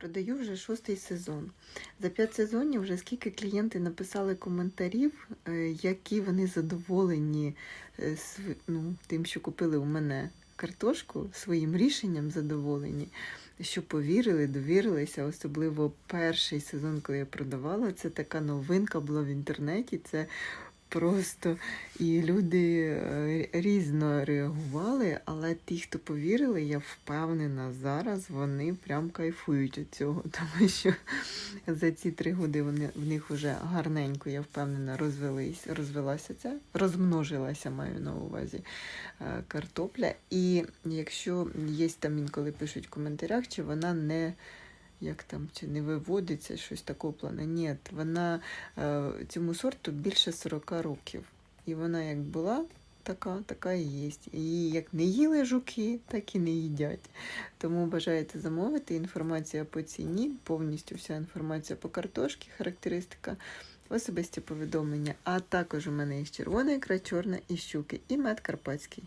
Продаю вже шостий сезон. За п'ять сезонів вже скільки клієнти написали коментарів, е, які вони задоволені е, ну, тим, що купили у мене картошку, своїм рішенням задоволені, що повірили, довірилися. Особливо перший сезон, коли я продавала, це така новинка була в інтернеті. Це Просто і люди е, різно реагували, але ті, хто повірили, я впевнена, зараз вони прям кайфують від цього, тому що за ці три роки вони в них вже гарненько, я впевнена, розвелись, розвелася ця, розмножилася, маю на увазі е, картопля. І якщо є там інколи пишуть в коментарях, чи вона не як там, чи не виводиться щось такого плану. Ні, вона е, цьому сорту більше 40 років. І вона як була, така, така і є. Її як не їли жуки, так і не їдять. Тому бажаєте замовити інформація по ціні, повністю вся інформація по картошці, характеристика, особисті повідомлення. А також у мене є червона ікра, чорна і щуки, і мед карпатський.